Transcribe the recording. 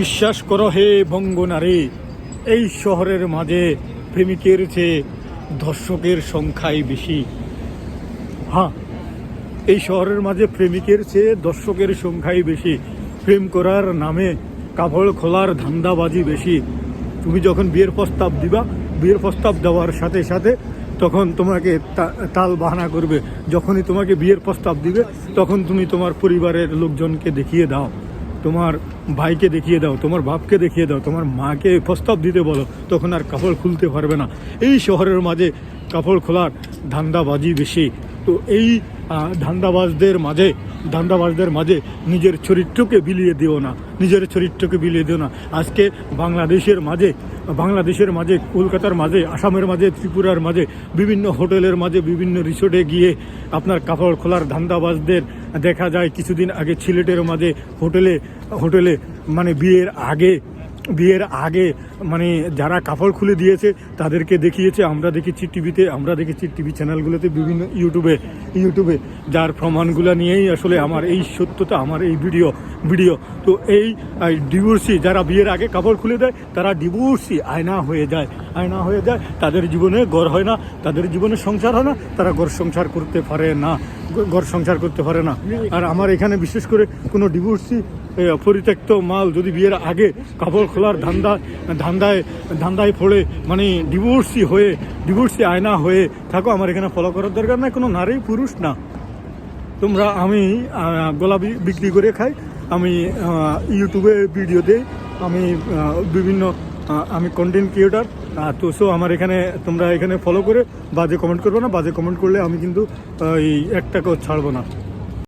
বিশ্বাস করো হে বঙ্গ নারী এই শহরের মাঝে প্রেমিকের চেয়ে দর্শকের সংখ্যাই বেশি। হ্যাঁ এই শহরের মাঝে প্রেমিকের চেয়ে দর্শকের সংখ্যাই বেশি। প্রেম করার নামে কাপড় খোলার ধান্দাবাজি বেশি। তুমি যখন বিয়ের প্রস্তাব দিবা, বিয়ের প্রস্তাব দেওয়ার সাথে সাথে তখন তোমাকে তাল বাহানা করবে। যখনই তোমাকে বিয়ের প্রস্তাব দিবে, তখন তুমি তোমার পরিবারের লোকজনকে দেখিয়ে দাও। তোমার ভাইকে দেখিয়ে দাও, তোমার বাপকে দেখিয়ে দাও, তোমার মাকে প্রস্তাব দিতে বলো, তখন আর কাপড় খুলতে পারবে না। এই শহরের মাঝে কাপড় খোলার ধান্দাবাজি বেশি। তো এই ধান্দাবাজদের মাঝে ধান্দাবাজদের মাঝে নিজের চরিত্রকে বিলিয়ে দিও না, নিজের চরিত্রকে বিলিয়ে দিও না। আজকে বাংলাদেশের মাঝে বাংলাদেশের মাঝে, কলকাতার মাঝে, আসামের মাঝে, ত্রিপুরার মাঝে, বিভিন্ন হোটেলের মাঝে, বিভিন্ন রিসোর্টে গিয়ে আপনার কাপড় খোলার ধান্দাবাজদের দেখা যায়। কিছুদিন আগে সিলেটের মাঝে হোটেলে হোটেলে মানে বিয়ের আগে বিয়ের আগে মানে যারা কাপড় খুলে দিয়েছে, তাদেরকে দেখিয়েছে, আমরা দেখেছি টিভিতে, আমরা দেখেছি টিভি চ্যানেলগুলোতে, বিভিন্ন ইউটিউবে ইউটিউবে, যার প্রমাণগুলো নিয়েই আসলে আমার এই সত্যতা, আমার এই ভিডিও ভিডিও। তো এই ডিভোর্সি যারা বিয়ের আগে কাপড় খুলে দেয়, তারা ডিভোর্সি আয়না হয়ে যায়। আয়না হয়ে যায়, তাদের জীবনে গড় হয় না, তাদের জীবনে সংসার হয় না, তারা গড় সংসার করতে পারে না ঘর সংসার করতে পারে না। আর আমার এখানে বিশেষ করে কোনো ডিভোর্সি পরিত্যক্ত মাল যদি বিয়ের আগে কাপড় খোলার ধান্দা, ধান্দায় ধান্দায় পড়ে মানে ডিভোর্সি হয়ে ডিভোর্সি আয়না হয়ে থাকো, আমার এখানে ফলো করার দরকার নাই, কোনো নারী পুরুষ না। তোমরা আমি গোলাপি বিক্রি করে খাই, আমি ইউটিউবে ভিডিও দিই, আমি বিভিন্ন আমি কন্টেন্ট ক্রিয়েটার তো সো আমার এখানে তোমরা এখানে ফলো করে বাজে কমেন্ট করবে না, বাজে কমেন্ট করলে আমি কিন্তু এই এক টাকাও ছাড়বো না।